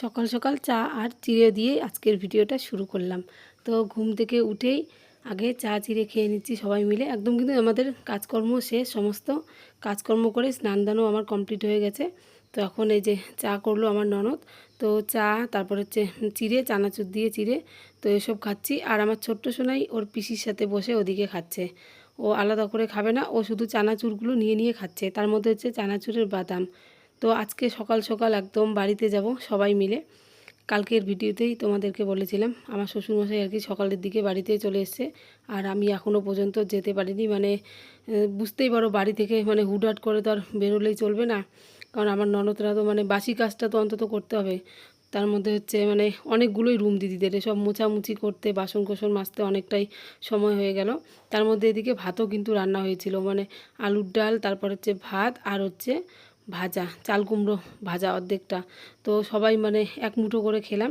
সকাল সকাল চা আর চিড়ে দিয়ে আজকের ভিডিওটা শুরু করলাম। তো ঘুম থেকে উঠেই আগে চা চিড়ে খেয়ে নিচ্ছি সবাই মিলে। একদম কিন্তু আমাদের কাজকর্ম শেষ, সমস্ত কাজকর্ম করে স্নান দানও আমার কমপ্লিট হয়ে গেছে। তো এখন এই যে চা করল আমার ননদ, তো চা, তারপর হচ্ছে চিড়ে, চানাচুর দিয়ে চিড়ে, তো এসব খাচ্ছি। আর আমার ছোট্ট সোনাই ওর পিসির সাথে বসে ওদিকে খাচ্ছে। ও আলাদা করে খাবে না, ও শুধু চানাচুরগুলো নিয়ে নিয়ে খাচ্ছে। তার মধ্যে হচ্ছে চানাচুরের বাদাম। তো আজকে সকাল সকাল একদম বাড়িতে যাব সবাই মিলে। কালকের ভিডিওতেই তোমাদেরকে বলেছিলাম, আমার শ্বশুরমশাই আর কি সকালের দিকে বাড়িতে চলে এসছে আর আমি এখনও পর্যন্ত যেতে পারিনি। মানে বুঝতেই পারো বাড়ি থেকে মানে হুটহাট করে তো আর বেরোলেই চলবে না। কারণ আমার ননদরা তো মানে বাসি কাজটা তো অন্তত করতে হবে। তার মধ্যে হচ্ছে মানে অনেকগুলোই রুম দিদিদের সব মোছামুছি করতে বাসন কোসন মাজতে অনেকটাই সময় হয়ে গেল। তার মধ্যে এদিকে ভাতও কিন্তু রান্না হয়েছিল। মানে আলুর ডাল, তারপর হচ্ছে ভাত আর হচ্ছে ভাজা, চাল কুমড়ো ভাজা অর্ধেকটা। তো সবাই মানে এক মুঠো করে খেলাম।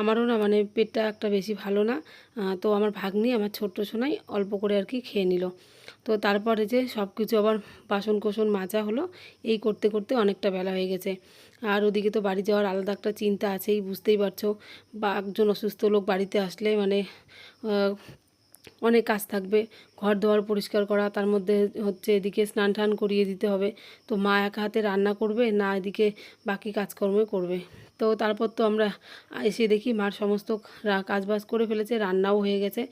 আমারও না মানে পেটটা একটা বেশি ভালো না। তো আমার ভাগ্নি, আমার ছোট্ট সোনাই অল্প করে আর কি খেয়ে নিল। তো তারপরে যে সব কিছু আবার বাসন কোসন মাজা হলো, এই করতে করতে অনেকটা বেলা হয়ে গেছে। আর ওদিকে তো বাড়ি যাওয়ার আলাদা একটা চিন্তা আছেই, বুঝতেই পারছ। বা একজন অসুস্থ লোক বাড়িতে আসলে মানে অনেক কাজ থাকবে। ঘর দোয়ার পরিষ্কার করা, তার মধ্যে হচ্ছে এদিকে স্নান টান করিয়ে দিতে হবে। তো মা একা হাতে রান্না করবে, না এদিকে বাকি কাজকর্ম করবে। তো তারপর তো আমরা এসে দেখি মার সমস্ত কাজবাজ করে ফেলেছে, রান্নাও হয়ে গেছে।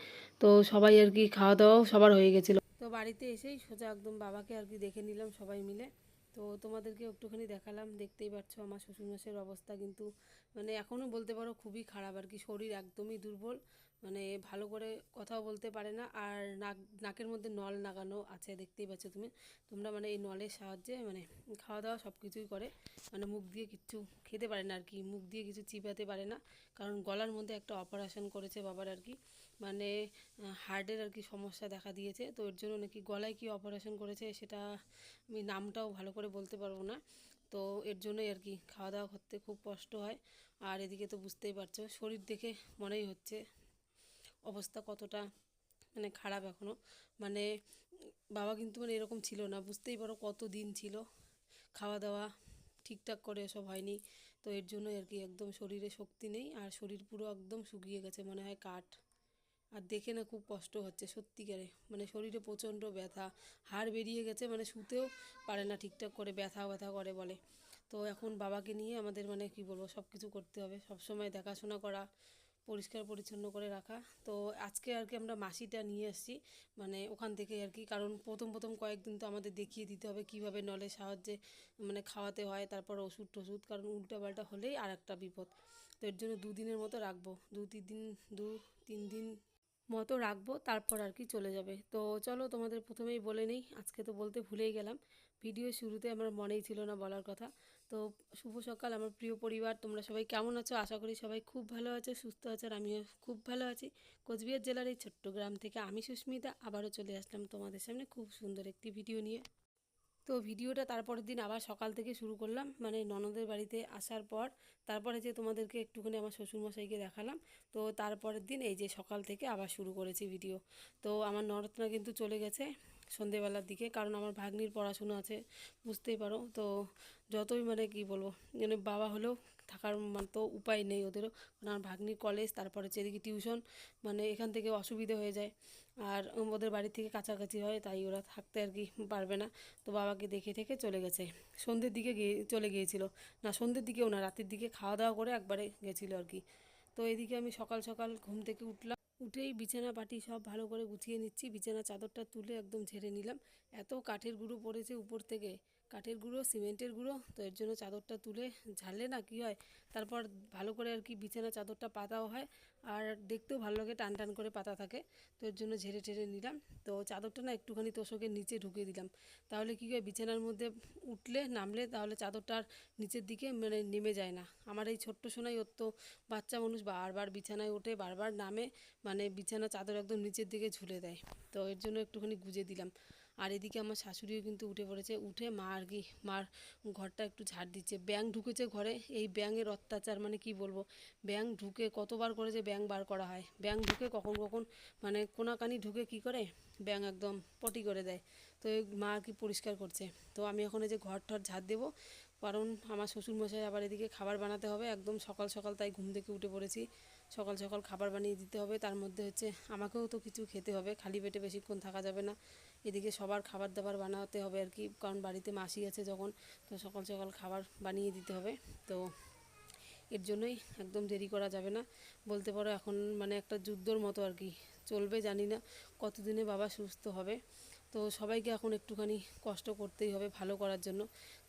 তো সবাই আর কি খাওয়া দাওয়াও সবার হয়ে গেছিল। তো বাড়িতে এসেই সোজা একদম বাবাকে আর কি দেখে নিলাম সবাই মিলে। তো তোমাদেরকে একটুখানি দেখালাম, দেখতেই পাচ্ছ আমার শ্বশুরমশাইয়ের অবস্থা কিন্তু মানে এখনও বলতে পারো খুবই খারাপ আর কি, শরীর একদমই দুর্বল। মানে ভালো করে কথাও বলতে পারে না। আর নাক, নাকের মধ্যে নল লাগানো আছে, দেখতেই পাচ্ছ তুমি। তোমরা মানে এই নলের সাহায্যে মানে খাওয়া দাওয়া সব কিছুই করে। মানে মুখ দিয়ে কিচ্ছু খেতে পারে না আর কি, মুখ দিয়ে কিছু চিপাতে পারে না। কারণ গলার মধ্যে একটা অপারেশন করেছে বাবার আর কি। মানে হার্টের আর কি সমস্যা দেখা দিয়েছে। তো এর জন্য নাকি গলায় কি অপারেশন করেছে সেটা আমি নামটাও ভালো করে বলতে পারব না। তো এর জন্যই আর কি খাওয়া দাওয়া করতে খুব কষ্ট হয়। আর এদিকে তো বুঝতেই পারছ, শরীর দেখে মনেই হচ্ছে অবস্থা কতটা মানে খারাপ এখনও মানে বাবা কিন্তু মানে এরকম ছিল না, বুঝতেই পারো কত দিন ছিল। খাওয়া দাওয়া ঠিকঠাক করে এসব হয়নি, তো এর জন্য আর কি একদম শরীরে শক্তি নেই আর শরীর পুরো একদম শুকিয়ে গেছে, মনে হয় কাঠ। আর দেখে না খুব কষ্ট হচ্ছে সত্যিকারে মানে শরীরে প্রচণ্ড ব্যথা, হাড় বেরিয়ে গেছে মানে শুতেও পারে না ঠিকঠাক করে, ব্যথা ব্যথা করে বলে। তো এখন বাবাকে নিয়ে আমাদের মানে কি বলব সব কিছু করতে হবে। সব সময় দেখাশোনা করা পরিষ্কার পরিচ্ছন্ন করে রাখা। তো আজকে আর কি আমরা মাসিটা নিয়ে আসছি। মানে ওখান থেকে আর কি, কারণ প্রথম প্রথম কয়েকদিন তো আমাদের দেখিয়ে দিতে হবে কীভাবে নলের সাহায্যে মানে খাওয়াতে হয়, তারপর ওষুধ টষুধ, কারণ উল্টাপাল্টা হলেই আর একটা বিপদ। তো এর জন্য দুদিনের মতো রাখব, দু তিন দিন, দু তিন দিন মতো রাখব, তারপর আর কি চলে যাবে। তো চলো তোমাদের প্রথমেই বলে নেই, আজকে তো বলতে ভুলেই গেলাম। ভিডিও শুরুতে আমার মনেই ছিল না বলার কথা। তো শুভ সকাল, আমার প্রিয় পরিবার। তোমরা সবাই কেমন আছো? আশা করি সবাই খুব ভালো আছো, সুস্থ আছো, আর আমিও খুব ভালো আছি। কোচবিহার জেলার এই ছোট্ট গ্রাম থেকে আমি সুস্মিতা আবারও চলে আসলাম তোমাদের সামনে খুব সুন্দর একটি ভিডিও নিয়ে। তো ভিডিওটা তারপরের দিন আবার সকাল থেকে শুরু করলাম মানে ননদের বাড়িতে আসার পর। তারপরে যে তোমাদেরকে একটুখানি আমার শ্বশুরমশাইকে দেখালাম, তো তারপরের দিন এই যে সকাল থেকে আবার শুরু করেছি ভিডিও। তো আমার নরতনা কিন্তু চলে গেছে সন্ধেবেলার দিকে, কারণ আমার ভাগ্নির পড়াশুনো আছে, বুঝতেই পারো। তো যতই মানে কি বলব মানে বাবা হলেও থাকার মানে তো উপায় নেই ওদেরও। কারণ আমার ভাগ্নির কলেজ তারপরে হচ্ছে টিউশন মানে এখান থেকে অসুবিধে হয়ে যায়। আর ওদের বাড়ি থেকে কাছাকাছি হয়, তাই ওরা থাকতে আর কি পারবে না। তো বাবাকে দেখে থেকে চলে গেছে। সন্ধ্যের দিকে গিয়ে চলে গিয়েছিল। না, সন্ধ্যের দিকেও না, রাতের দিকে খাওয়া দাওয়া করে একবারে গেছিল আর কি। তো এদিকে আমি সকাল সকাল ঘুম থেকে উঠলাম। উঠেই বিছানা পাটি সব ভালো করে গুছিয়ে নিচ্ছি। বিছানা চাদরটা তুলে একদম ঝেড়ে নিলাম। এত কাঠের গুঁড়ো পড়েছে উপর থেকে। কাঠের গুঁড়ো, সিমেন্টের গুঁড়ো, তো এর জন্য চাদরটা তুলে ঝাড়লে না কি হয়, তারপর ভালো করে আর কি বিছানা চাদরটা পাতাও হয়, আর দেখতেও ভালো লাগে, টান টান করে পাতা থাকে, তো এর জন্য ঝেড়ে ঝেড়ে নিলাম। তো চাদরটা না একটুখানি তোষকের নিচে ঢুকিয়ে দিলাম, তাহলে কী হয়, বিছানার মধ্যে উঠলে, নামলে, তাহলে চাদরটা আর নিচের দিকে মানে নেমে যায় না। আমার এই ছোট্ট সোনাই ওর তো বাচ্চা মানুষ বারবার বিছানায় ওঠে, বারবার নামে মানে বিছানা চাদর একদম নিচের দিকে ঝুলে দেয়, তো এর জন্য একটুখানি গুজে দিলাম। আর এদিকে আমার শাশুড়িও কিন্তু উঠে পড়েছে। উঠে মা আর কি, মার ঘরটা একটু ঝাড় দিচ্ছে। ব্যাং ঢুকেছে ঘরে, এই ব্যাঙের অত্যাচার মানে কি বলব? ব্যাং ঢুকে কতবার করে যে ব্যাং বার করা হয়। ব্যাং ঢুকে কখন কখন মানে কোনাকানি ঢুকে কি করে? ব্যাং একদম পটি করে দেয়। তো মা আর কি পরিষ্কার করছে। তো আমি এখন এই যে ঘর টর ঝাড় দেবো। কারণ আমার শ্বশুরমশাই আবার এদিকে খাবার বানাতে হবে। একদম সকাল সকাল তাই ঘুম থেকে উঠে পড়েছি। সকাল সকাল খাবার বানিয়ে দিতে হবে। তার মধ্যে হচ্ছে আমাকেও তো কিছু খেতে হবে। খালি পেটে বেশিক্ষণ থাকা যাবে না। এদিকে সবার খাবার দাবার বানাতে হবে আর কি, কারণ বাড়িতে মাসি আছে যখন, তো সকাল সকাল খাবার বানিয়ে দিতে হবে। তো এর জন্যই একদম দেরি করা যাবে না। বলতে পারো এখন মানে একটা যুদ্ধর মতো আর কি। চলবে, জানি না কতদিনে বাবা সুস্থ হবে। তো সবাইকে এখন একটুখানি কষ্ট করতেই হবে ভালো করার জন্য।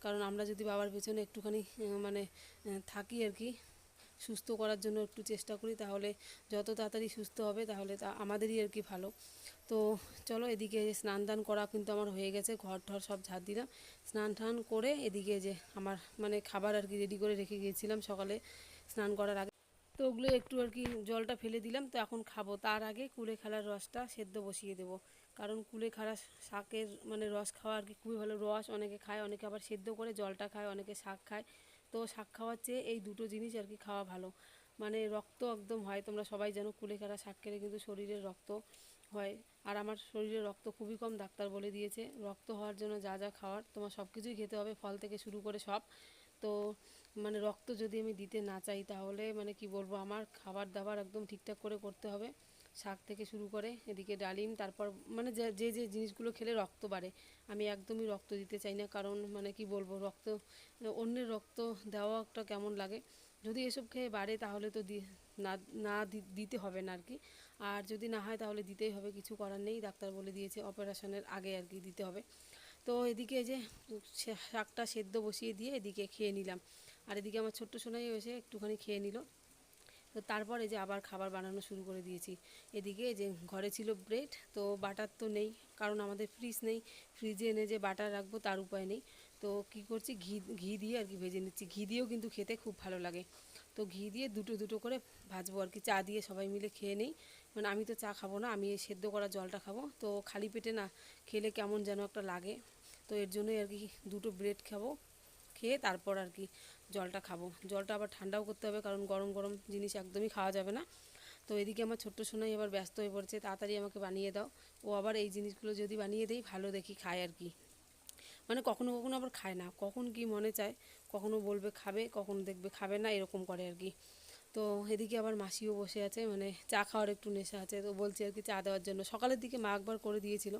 কারণ আমরা যদি বাবার পেছনে একটুখানি মানে থাকি আর কি সুস্থ করার জন্য একটু চেষ্টা করি, তাহলে যত তাড়াতাড়ি সুস্থ হবে তাহলে তা আমাদেরই আর কি ভালো। তো চলো এদিকে যে স্নান দান করা কিন্তু আমার হয়ে গেছে, ঘর ঠর সব ঝাড় দিলাম। স্নান টান করে এদিকে যে আমার মানে খাবার আর কি রেডি করে রেখে গিয়েছিলাম সকালে স্নান করার আগে। তো ওগুলো একটু আর কি জলটা ফেলে দিলাম, তো এখন খাব। তার আগে কুলে খালার রসটা সেদ্ধ বসিয়ে দেবো। কারণ কুলে খাড়া শাকের মানে রস খাওয়া আর কি খুবই ভালো। রস অনেকে খায়, অনেকে আবার সেদ্ধ করে জলটা খায়, অনেকে শাক খায়। তো শাক খাওয়ার চেয়ে এই দুটো জিনিস আর কি খাওয়া ভালো। মানে রক্ত একদম হয়, তোমরা সবাই জানো কুলেখাড়া শাক খেলে কিন্তু শরীরের রক্ত হয়। আর আমার শরীরে রক্ত খুবই কম, ডাক্তার বলে দিয়েছে। রক্ত হওয়ার জন্য যা যা খাওয়ার, তোমার সব কিছুই খেতে হবে, ফল থেকে শুরু করে সব। তো মানে রক্ত যদি আমি দিতে না চাই তাহলে মানে কি বলব, আমার খাবার দাবার একদম ঠিকঠাক করে করতে হবে। শাক থেকে শুরু করে এদিকে ডালিম, তারপর মানে যে যে যে জিনিসগুলো খেলে রক্ত বাড়ে। আমি একদমই রক্ত দিতে চাই না, কারণ মানে কি বলব, রক্ত অন্যের রক্ত দেওয়া একটা কেমন লাগে? যদি এসব খেয়ে বাড়ে তাহলে তো না না দিতে হবে না আর কি আর যদি না হয় তাহলে দিতেই হবে, কিছু করার নেই। ডাক্তার বলে দিয়েছে অপারেশনের আগে আর কি দিতে হবে। তো এদিকে যে শাকটা সেদ্ধ বসিয়ে দিয়ে এদিকে খেয়ে নিলাম। আর এদিকে আমার ছোট্ট সোনাই এসে একটুখানি খেয়ে নিল। তো তারপরে যে আবার খাবার বানানো শুরু করে দিয়েছি। এদিকে যে ঘরে ছিল ব্রেড তো বাটার তো নেই, কারণ আমাদের ফ্রিজ নেই। ফ্রিজে এনে যে বাটার রাখব তার উপায় নেই। তো কি করছি, ঘি ঘি দিয়ে আর কি ভেজে নিচ্ছি। ঘি দিয়েও কিন্তু খেতে খুব ভালো লাগে। তো ঘি দিয়ে দুটো দুটো করে ভাজবো আর কি। চা দিয়ে সবাই মিলে খেয়ে নেই। মানে আমি তো চা খাব না, আমি সেদ্ধ করা জলটা খাব। তো খালি পেটে না খেলে কেমন যেন একটা লাগে। তো এর জন্যই আর কি দুটো ব্রেড খাব, খেয়ে তারপর আর কি জলটা খাব। জলটা আবার ঠান্ডাও করতে হবে, কারণ গরম গরম জিনিস একদমই খাওয়া যাবে না। তো এদিকে আমার ছোট্ট সোনাই আবার ব্যস্ত হয়ে পড়ছে, তাড়াতাড়ি আমাকে বানিয়ে দাও। ও আবার এই জিনিসগুলো যদি বানিয়ে দেই, ভালো দেখি, খায় আর কি। মানে কখনো কখনো আবার খায় না। কখন কি মনে চায়, কখনো বলবে খাবে, কখনো দেখবে খাবে না, এরকম করে আর কি। তো এদিকে আবার মাসিও বসে আছে মানে চা খাওয়ার একটু নেশা আছে, তো বলছি আর কি চা দেওয়ার জন্য। সকালের দিকে মা একবার করে দিয়েছিল,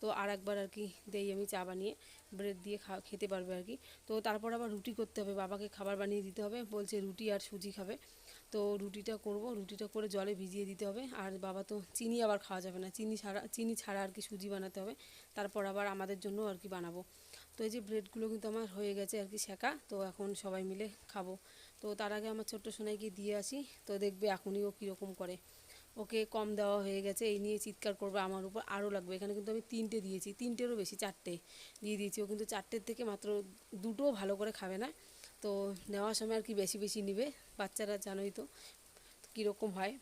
তো আর একবার আর কি দেই আমি চা বানিয়ে। ব্রেড দিয়ে খা, খেতে পারবে আর কি। তো তারপর আবার রুটি করতে হবে, বাবাকে খাবার বানিয়ে দিতে হবে, বলছে রুটি আর সুজি খাবে। তো রুটিটা করব, রুটিটা করে জলে ভিজিয়ে দিতে হবে। আর বাবা তো চিনি আবার খাওয়া যাবে না, চিনি ছাড়া চিনি ছাড়া আর কি সুজি বানাতে হবে। তারপর আবার আমাদের জন্য আর কি বানাবো। তো এই যে ব্রেডগুলো কিন্তু আমার হয়ে গেছে আর কি শেখা, তো এখন সবাই মিলে খাব। তো তার আগে আমার ছোট্ট সোনাইকে দিয়ে আসি, তো দেখবে এখনই ও কীরকম করে। ওকে কম দেওয়া হয়ে গেছে, এই নিয়ে চিৎকার করবে আমার উপর আরও লাগবে। এখানে কিন্তু আমি তিনটে দিয়েছি, তিনটেরও বেশি, চারটে দিয়ে দিয়েছি। ও কিন্তু চারটের থেকে মাত্র দুটো ভালো করে খাবে না। তো নেওয়ার সময় আর কি বেশি বেশি নিবে, বাচ্চারা জানোই তো কীরকম হয়।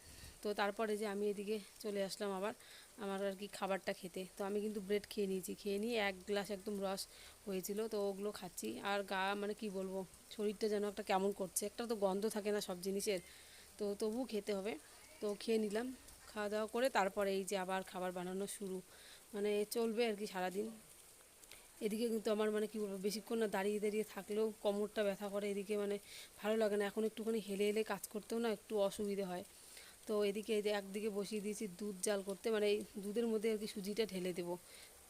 তো তারপরে যে আমি এদিকে চলে আসলাম আবার, আমার আর কি খাবারটা খেতে। তো আমি কিন্তু ব্রেড খেয়ে নিয়েছি, খেয়ে নিয়ে এক গ্লাস একদম রস হয়েছিল। তো ওগুলো খাচ্ছি। আর গা মানে কি বলব, শরীরটা যেন একটা কেমন করছে। একটা তো গন্ধ থাকে না সব জিনিসের। তো তবু খেতে হবে। তো খেয়ে নিলাম। খাওয়া দাওয়া করে তারপরে এই যে আবার খাবার বানানো শুরু। মানে চলবে আর কি সারাদিন। এদিকে কিন্তু আমার মানে কি বলব, বেশিক্ষণ না দাঁড়িয়ে দাঁড়িয়ে থাকলেও কোমরটা ব্যথা করে। এদিকে মানে ভালো লাগে না। এখন একটুখানি হেলে হেলে কাজ করতেও না একটু অসুবিধে হয়। তো এদিকে এই যে একদিকে বসিয়ে দিয়েছি দুধ জাল করতে। মানে এই দুধের মধ্যে আর কি সুজিটা ঢেলে দেবো।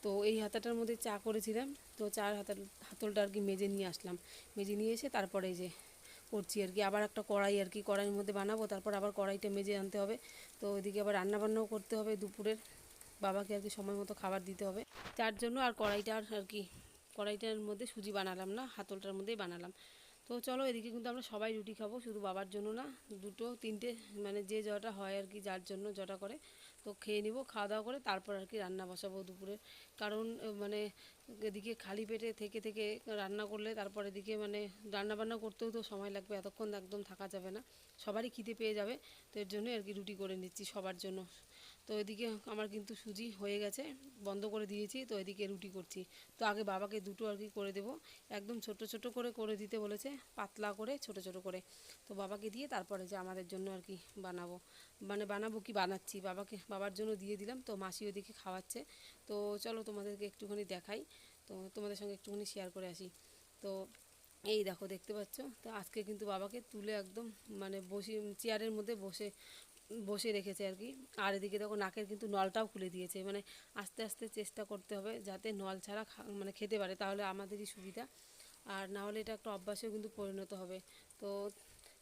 তো এই হাতাটার মধ্যে চা করেছিলাম। তো চার হাতার হাতলটা আর কি মেজে নিয়ে আসলাম। মেজে নিয়ে এসে তারপরে যে করছি আর কি। আবার একটা কড়াই আর কি, কড়াইয়ের মধ্যে বানাবো, তারপর আবার কড়াইটা মেজে আনতে হবে। তো ওইদিকে আবার রান্না বান্নাও করতে হবে দুপুরের। বাবাকে আর কি সময় মতো খাবার দিতে হবে। তার জন্য আর কড়াইটার আর কি, কড়াইটার মধ্যে সুজি বানালাম না, হাতলটার মধ্যেই বানালাম। তো চলো এদিকে কিন্তু আমরা সবাই রুটি খাব, শুধু বাবার জন্য না, দুটো, তিনটে মানে যে জটা হয় আর কি, যার জন্য জটা করে। তো খেয়ে নিব, খাওয়া দাওয়া করে তারপর আর কি রান্না বসাবো দুপুরে। কারণ মানে এদিকে খালি পেটে থেকে থেকে রান্না করলে তারপর এদিকে মানে রান্না বান্না করতেও তো সময় লাগবে, এতক্ষণ একদম থাকা যাবে না। সবারই খিদে পেয়ে যাবে, তো এর জন্য আর কি রুটি করে নিচ্ছি সবার জন্য। তো এদিকে আমার কিন্তু সুজি হয়ে গেছে, বন্ধ করে দিয়েছি, তো এদিকে রুটি করছি। তো আগে বাবাকে দুটো আর কি করে দেবো। একদম ছোট ছোট করে করে দিতে বলেছে, পাতলা করে, ছোট ছোট করে। তো বাবাকে দিয়ে তারপরে যে আমাদের জন্য আর কি বানাবো। মানে বানাবো কি বানাচ্ছি, বাবাকে, বাবার জন্য দিয়ে দিলাম, তো মাসি ওদিকে খাওয়াচ্ছে। তো চলো তোমাদেরকে একটুখানি দেখাই, তো তোমাদের সঙ্গে একটুখানি শেয়ার করে আসি। তো এই দেখো, দেখতে পাচ্ছ? তো আজকে কিন্তু বাবাকে তুলে একদম মানে বসে চেয়ারের মধ্যে বসে বসে রেখেছে আর কি। আর এদিকে দেখো নাকের কিন্তু নলটাও খুলে দিয়েছে। মানে আস্তে আস্তে চেষ্টা করতে হবে যাতে নল ছাড়া মানে খেতে পারে, তাহলে আমাদেরই সুবিধা। আর না হলে এটা একটা অভ্যাসেও কিন্তু পরিণত হবে। তো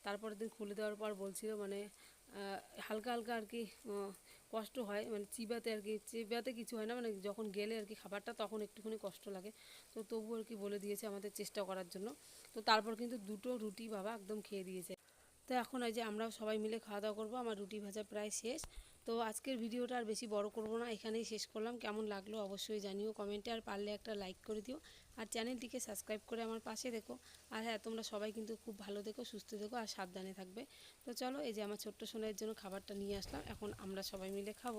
তারপরের দিন খুলে দেওয়ার পর বলছিল মানে হালকা হালকা আর কি কষ্ট হয়। মানে চিবাতে আর কি, চিবাতে কিছু হয় না। মানে যখন গেলে আর কি খাবারটা, তখন একটুখানি কষ্ট লাগে। তো তবু আর কি বলে দিয়েছে আমাদের চেষ্টা করার জন্য। তো তারপর কিন্তু দুটো রুটি বাবা একদম খেয়ে দিয়েছে। তো এখন এই যে আমরা সবাই মিলে খাওয়া দাওয়া করব, আমার রুটি ভাজা প্রায় শেষ। তো আজকের ভিডিওটা আর বেশি বড় করব না, এখানেই শেষ করলাম। কেমন লাগল অবশ্যই জানিও কমেন্টে, আর পারলে একটা লাইক করে দিও। আর চ্যানেলটিকে সাবস্ক্রাইব করে আমার পাশে দেখো। আর হ্যাঁ তোমরা সবাই কিন্তু খুব ভালো দেখো সুস্থ দেখো আর সাবধানে থাকবে। তো চলো, এই যে আমার ছোট্ট সোনাইয়ের জন্য খাবারটা নিয়ে আসলাম, এখন আমরা সবাই মিলে খাব।